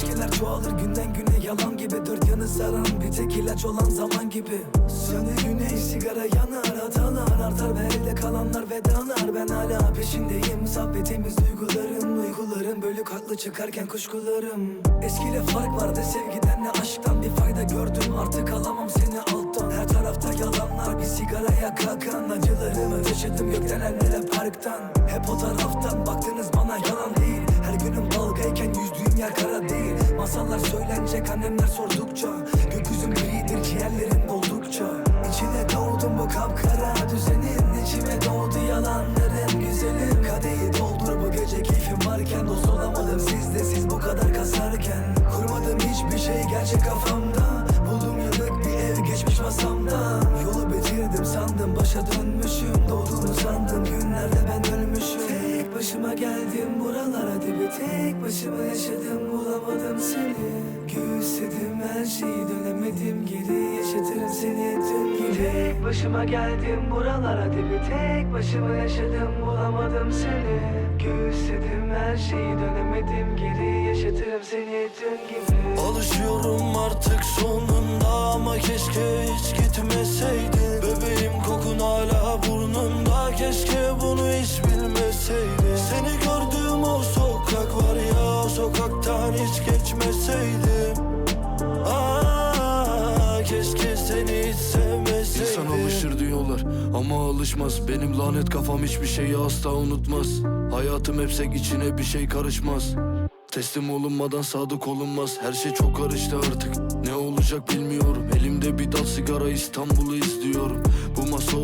keşkeler çoğalır günden güne yalan gibi. Dört yanı saran bir tek ilaç olan zaman gibi. Sönü güneş sigara yanar hatalar artar Ve elde kalanlar vedalar. Ben hala peşindeyim Sabbetimiz duyguların Uyguların bölük haklı çıkarken kuşkularım. Eskiyle fark vardı sevgiden ne aşktan. Bir fayda gördüm Artık alamam seni alttan. Her tarafta yalanlar bir sigaraya kalkan Acılarımı taşıdım gökten ellere parktan. Hep o taraftan baktınız bana yalan günüm yer kara değil. Masallar söylenecek annemler sordukça. Gökyüzüm gridir ciğerlerim doldukça İçine doğdum bu kapkara düzenin İçime doğdu yalanların güzelim Kadehi doldur bu gece keyfim varken Dost olamadım. Sizde siz bu kadar kasarken Kurmadım hiçbir şey gerçek kafamda. Buldum yıllık bir ev geçmiş masamda. Yolu bitirdim sandım başa dönmüşüm. Doğduğumu sandım günlerde ben ölmüşüm başıma geldim buralara dibi Tek başıma yaşadım bulamadım seni. Göğüsledim her şeyi dönemedim geri Yaşatırım seni dün gibi Tek başıma geldim buralara dibi Tek başıma yaşadım bulamadım seni. Göğüsledim her şeyi dönemedim geri Yaşatırım seni dün gibi Alışıyorum artık sonunda ama keşke hiç gitmeseydin Bebeğim kokun hala burnumda keşke bunu hiç bilmeseydim sokaktan hiç geçmeseydim. Aa, keşke seni hiç sevmeseydim. İnsan alışır diyorlar ama alışmaz. Benim lanet kafam hiçbir şeyi asla unutmaz. Hayatım hepsek içine bir şey karışmaz. Teslim olunmadan sadık olunmaz. Her şey çok karıştı artık. Ne olacak bilmiyorum. Elimde bir dal sigara İstanbul'u izliyorum Bu masa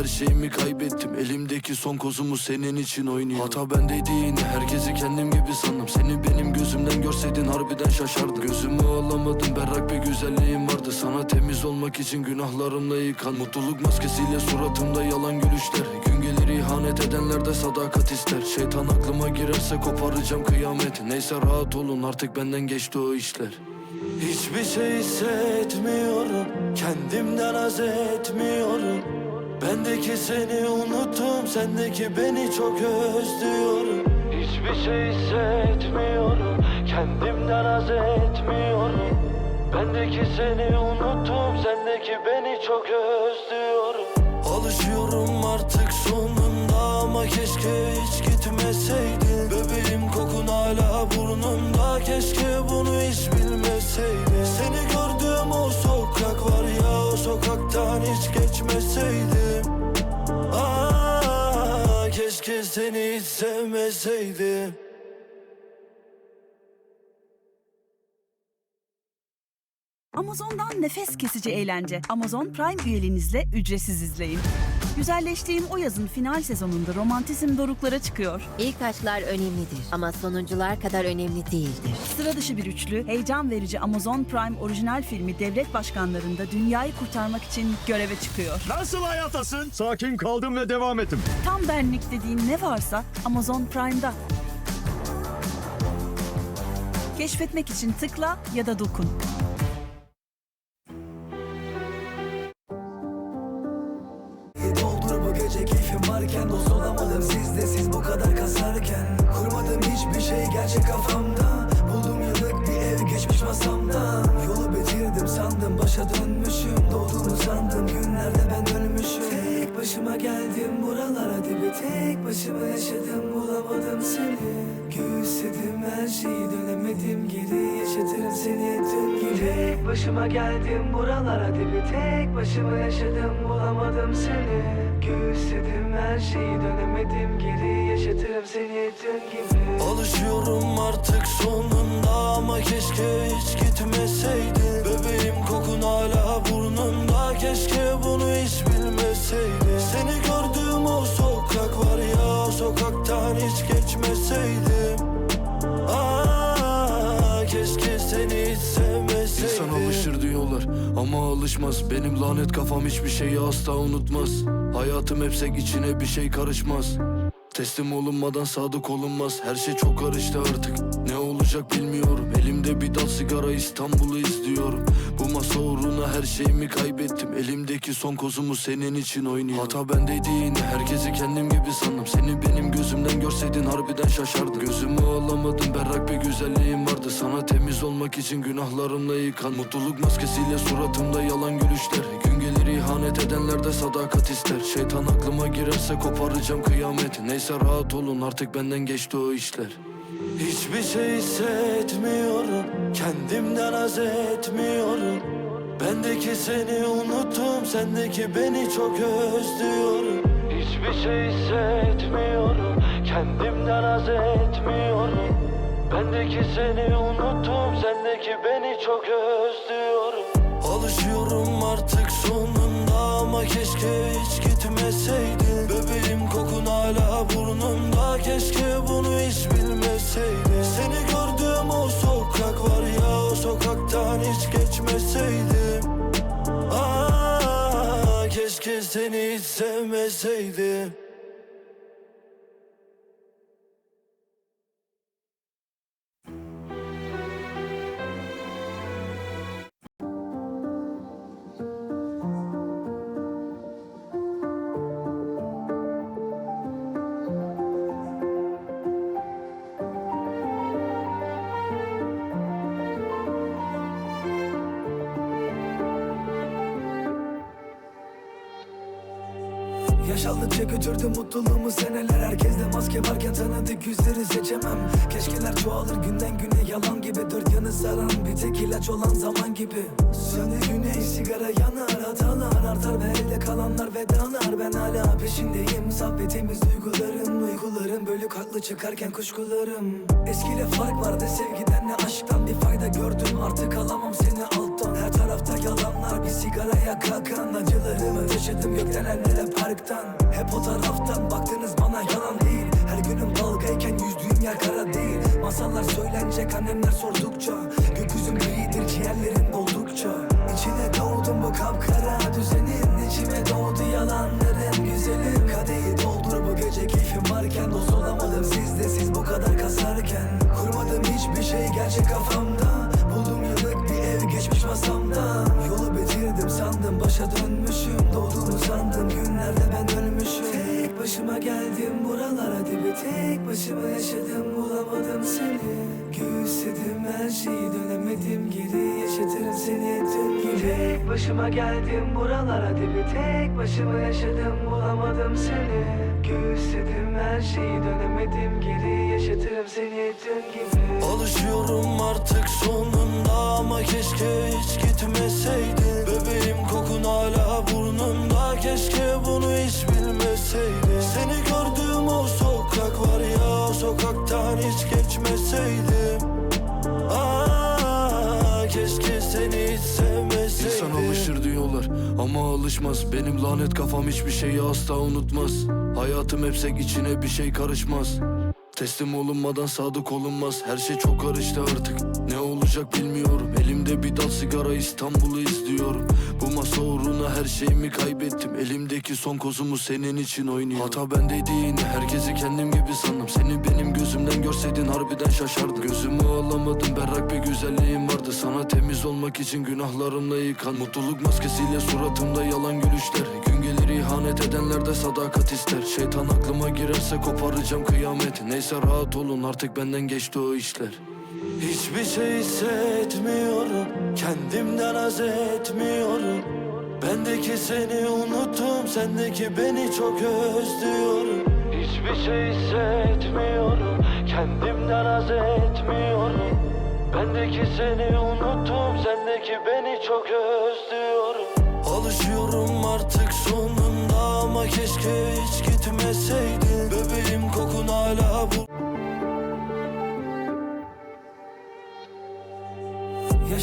her şeyimi kaybettim. Elimdeki son kozumu senin için oynuyorum. Hata bendeydi yine herkesi kendim gibi sandım. Seni benim gözümden görseydin harbiden şaşardım. Gözümü alamadım berrak bir güzelliğim vardı. Sana temiz olmak için günahlarımla yıkan Mutluluk maskesiyle suratımda yalan gülüşler. Gün gelir ihanet edenler de sadakat ister. Şeytan aklıma girerse koparacağım kıyamet. Neyse rahat olun artık benden geçti o işler Hiçbir şey hissetmiyorum Kendimden haz etmiyorum. Bendeki seni unuttum Sendeki beni çok özlüyorum. Hiçbir şey hissetmiyorum Kendimden haz etmiyorum. Bendeki seni unuttum Sendeki beni çok özlüyorum. Alışıyorum artık sonunda ama keşke hiç gitmeseydin Bebeğim kokun hala burnumda. Keşke bunu hiç bilmeseydim Seni gördüğüm o sokak var ya o sokaktan hiç geçmeseydim Aa, keşke seni hiç sevmeseydim. Amazon'dan nefes kesici eğlence. Amazon Prime üyeliğinizle ücretsiz izleyin. Güzelleştiğim o yazın final sezonunda romantizm doruklara çıkıyor. İlk aşklar önemlidir ama sonuncular kadar önemli değildir. Sıra dışı bir üçlü, heyecan verici Amazon Prime orijinal filmi devlet başkanlarında dünyayı kurtarmak için göreve çıkıyor. Nasıl hayatasın? Sakin kaldım ve devam ettim. Tam benlik dediğin ne varsa Amazon Prime'da. Keşfetmek için tıkla ya da dokun. Başıma yaşadım bulamadım seni. Göğüsledim her şeyi dönemedim. Geri Yaşatırım seni dün gibi. Tek başıma geldim buralara dibi. Tek başıma yaşadım bulamadım seni. Göğüsledim her şeyi dönemedim. Geri Yaşatırım seni dün gibi. Alışıyorum artık sonunda ama keşke hiç gitmeseydin Bebeğim kokun hiç sevmeseydim. İnsan alışır diyorlar ama alışmaz. Benim lanet kafam hiçbir şeyi asla unutmaz. Hayatım hepsek içine bir şey karışmaz. Teslim olunmadan sadık olunmaz. Her şey çok karıştı artık. Ne olacak bilmiyorum. Elimde bir dal sigara İstanbul'u izliyorum. Bu masa uğruna her şeyimi kaybettim. Elimdeki son kozumu senin için oynuyorum. Hata bendeydi yine herkesi kendim gibi sandım. Seni benim gözümden görseydin harbiden şaşardım. Gözümü alamadım berrak bir güzelliğim vardı. Sana temiz olmak için günahlarımla yıkan Mutluluk maskesiyle suratımda yalan gülüşler. Gün gelir ihanet edenler de sadakat ister. Şeytan aklıma girerse koparacağım kıyamet. Neyse rahat olun artık benden geçti o işler Hiçbir şey hissetmiyorum Kendimden haz etmiyorum. Bendeki seni unuttum Sendeki beni çok özlüyorum. Hiçbir şey hissetmiyorum Kendimden haz etmiyorum. Bendeki seni unuttum Sendeki beni çok özlüyorum. Alışıyorum artık sonunda Ama keşke hiç gitmeseydin. Bebeğim kokun hala burnumda Keşke seni hiç Yaşaldıkça götürdü mutluluğumu seneler. Herkeste maske varken tanıdık yüzleri seçemem. Keşkeler çoğalır günden güne yalan gibi. Dört yanı saran bir tek ilaç olan zaman gibi. Sönü güneş sigara yanar hatalar artar Ve elde kalanlar vedalar. Ben hala peşindeyim temiz duygularım. Uygularım bölük haklı çıkarken kuşkularım. Eskiyle fark vardı sevgiden ne aşktan bir fayda gördüm. Artık alamam seni alttan Tarafta yalanlar bir sigaraya kalkan Acılarımı taşıdım gökten ellere parktan Hep o taraftan. Baktınız bana yalan değil Her günüm dalgayken yüzdüğüm yer kara değil. Masallar söylenecek annemler sordukça Gökyüzüm gridir ciğerlerim doldukça İçine doğdum bu kapkara düzenin İçime doğdu yalanların güzelim Kadehi doldur bu gece keyfim varken Dost olamadım sizde. Siz bu kadar kasarken Kurmadım hiçbir şey gerçek kafamda geçmiş masamda Yolu bitirdim sandım. Başa dönmüşüm Doğduğumu sandım. Günlerde ben ölmüşüm. Tek başıma geldim buralara dibi. Tek başıma yaşadım bulamadım seni Göğüsledim her şeyi dönemedim. Geri Yaşatırım seni dün gibi Tek başıma geldim buralara dibi Tek başıma yaşadım bulamadım seni. Göğüsledim her şeyi dönemedim. Geri Yaşatırım seni dün gibi Alışıyorum artık sonunda ama keşke hiç gitmeseydin Bebeğim kokun hala burnumda keşke bunu hiç bilmeseydin sokaktan hiç geçmeseydim. İnsan alışır diyorlar ama alışmaz. Benim lanet kafam hiçbir şeyi asla unutmaz. Hayatım hepsek içine bir şey karışmaz. Teslim olunmadan sadık olunmaz. Her şey çok karıştı artık olacak bilmiyorum. Elimde bir dal sigara İstanbul'u izliyorum. Bu masa uğruna her şeyimi kaybettim. Elimdeki son kozumu senin için oynuyorum. Hata bendeydi yine herkesi kendim gibi sandım. Seni benim gözümden görseydin harbiden şaşardım. Gözümü alamadım berrak bir güzelliğim vardı. Sana temiz olmak için günahlarımla yıkan Mutluluk maskesiyle suratımda yalan gülüşler. Gün gelir ihanet edenler de sadakat ister. Şeytan aklıma girerse koparacağım kıyamet. Neyse rahat olun artık benden geçti o işler Hiçbir şey hissetmiyorum Kendimden haz etmiyorum. Bendeki seni unuttum Sendeki beni çok özlüyorum. Hiçbir şey hissetmiyorum Kendimden haz etmiyorum. Bendeki seni unuttum Sendeki beni çok özlüyorum. Alışıyorum artık sonunda Ama keşke hiç gitmeseydin. Bebeğim kokun hala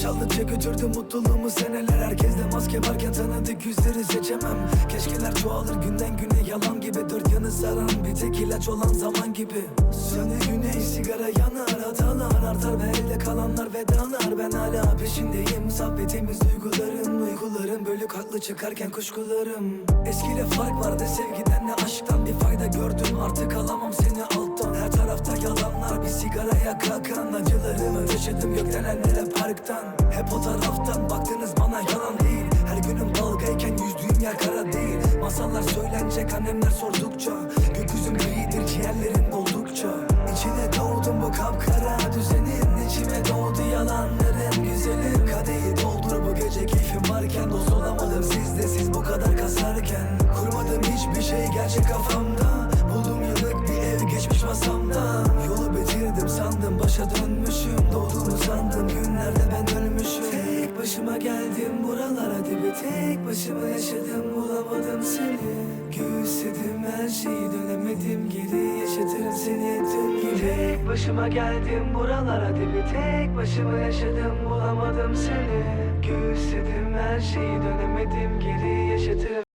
bu Yaşaldıkça götürdü mutluluğumu seneler. Herkeste maske varken tanıdık yüzleri seçemem. Keşkeler çoğalır günden güne yalan gibi. Dört yanı saran bir tek ilaç olan zaman gibi. Sönü güneş sigara yanar aratalar Artar ve elde kalanlar vedalar. Ben hala peşindeyim Sohbetimiz duygularım Uykularım bölük haklı çıkarken kuşkularım. Eskiyle fark vardı sevgiden ne aşktan Bir fayda gördüm. Artık alamam seni alttan Her tarafta yalanlar. Bir sigaraya kalkan Acılarımı taşıdım gökten ellere parktan. Hep o taraftan baktınız bana yalan değil. Her günüm dalgayken yüzdüğüm yer kara değil. Masallar söylenecek annemler sordukça Gökyüzüm gridir ciğerlerim doldukça geldim buralara dibi Tek başıma yaşadım bulamadım seni. Göğüsledim her şeyi dönemedim geri Yaşatırım seni tüm gibi. Tek başıma geldim buralara dibi Tek başıma yaşadım bulamadım seni. Göğüsledim her şeyi dönemedim geri Yaşatırım